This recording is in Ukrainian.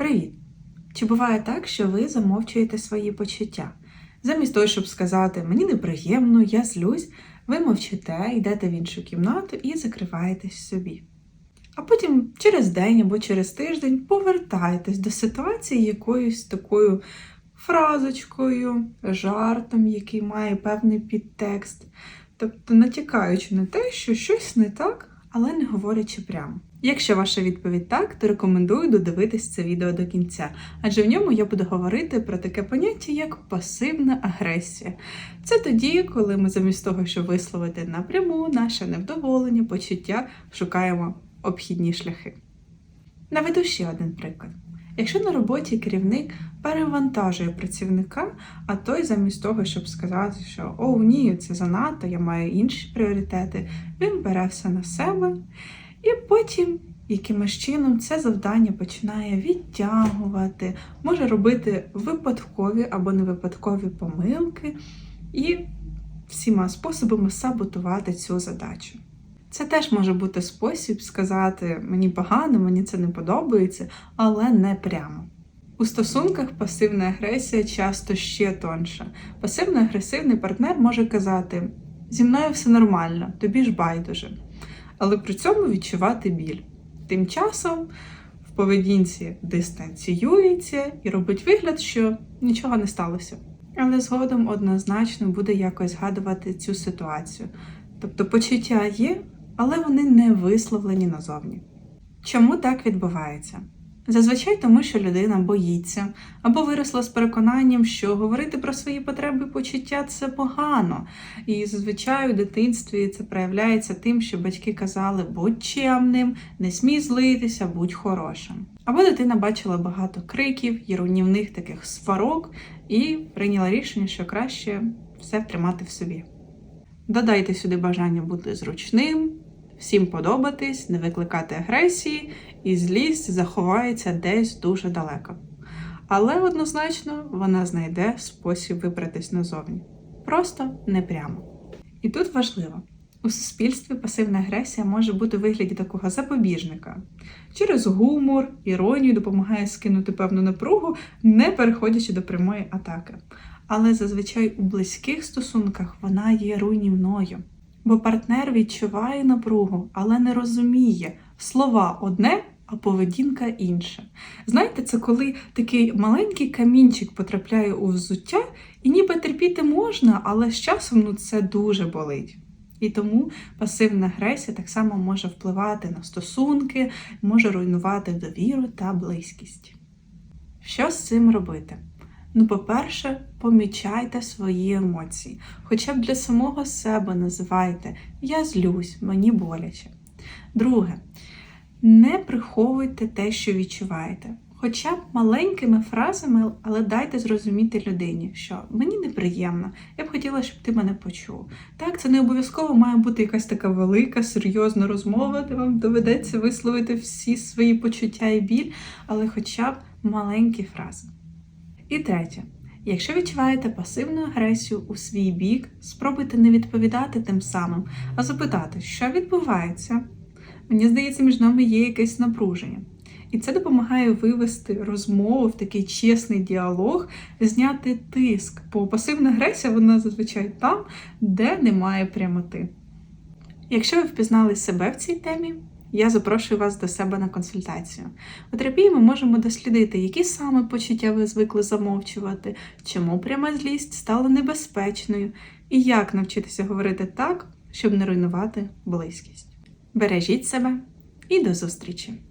Привіт! Чи буває так, що ви замовчуєте свої почуття? Замість того, щоб сказати мені неприємно, я злюсь, ви мовчите, йдете в іншу кімнату і закриваєтесь собі. А потім через день або через тиждень повертаєтесь до ситуації якоюсь такою фразочкою, жартом, який має певний підтекст, тобто натякаючи на те, що щось не так, але не говорячи прямо. Якщо ваша відповідь так, то рекомендую додивитись це відео до кінця, адже в ньому я буду говорити про таке поняття, як пасивна агресія. Це тоді, коли ми замість того, щоб висловити напряму наше невдоволення, почуття, шукаємо обхідні шляхи. Наведу ще один приклад. Якщо на роботі керівник перевантажує працівника, а той замість того, щоб сказати, що о, ні, це занадто, я маю інші пріоритети, він бере все на себе. І потім якимось чином це завдання починає відтягувати, може робити випадкові або невипадкові помилки і всіма способами саботувати цю задачу. Це теж може бути спосіб сказати мені погано, мені це не подобається, але не прямо. У стосунках пасивна агресія часто ще тонша. Пасивно-агресивний партнер може казати: зі мною все нормально, тобі ж байдуже але при цьому відчувати біль. Тим часом в поведінці дистанціюється і робить вигляд, що нічого не сталося. Але згодом однозначно буде якось згадувати цю ситуацію. Тобто почуття є, але вони не висловлені назовні. Чому так відбувається? Зазвичай тому, що людина боїться або виросла з переконанням, що говорити про свої потреби і почуття це погано. І зазвичай у дитинстві це проявляється тим, що батьки казали будь чемним, не смій злитися, будь хорошим. Або дитина бачила багато криків і руйнівних таких сварок і прийняла рішення, що краще все тримати в собі. Додайте сюди бажання бути зручним, всім подобатись, не викликати агресії, і злість заховається десь дуже далеко. Але однозначно вона знайде спосіб вибратись назовні. Просто не прямо. І тут важливо. У суспільстві пасивна агресія може бути у вигляді такого запобіжника. Через гумор, іронію допомагає скинути певну напругу, не переходячи до прямої атаки. Але зазвичай у близьких стосунках вона є руйнівною. Бо партнер відчуває напругу, але не розуміє слова одне, а поведінка інша. Знаєте, це коли такий маленький камінчик потрапляє у взуття, і ніби терпіти можна, але з часом ну, це дуже болить. І тому пасивна агресія так само може впливати на стосунки, може руйнувати довіру та близькість. Що з цим робити? Ну, по-перше, помічайте свої емоції. Хоча б для самого себе називайте Я злюсь, мені боляче. Друге, не приховуйте те, що відчуваєте. Хоча б маленькими фразами, але дайте зрозуміти людині, що мені неприємно, я б хотіла, щоб ти мене почув. Так, це не обов'язково має бути якась така велика, серйозна розмова, де вам доведеться висловити всі свої почуття і біль, але хоча б маленькі фрази. І третє. Якщо відчуваєте пасивну агресію у свій бік, спробуйте не відповідати тим самим, а запитати, що відбувається. Мені здається, між нами є якесь напруження. І це допомагає вивести розмову в такий чесний діалог, зняти тиск. Бо пасивна агресія, вона зазвичай там, де немає прямоти. Якщо ви впізнали себе в цій темі, я запрошую вас до себе на консультацію. У терапії ми можемо дослідити, які саме почуття ви звикли замовчувати, чому пряма злість стала небезпечною, і як навчитися говорити так, щоб не руйнувати близькість. Бережіть себе і до зустрічі!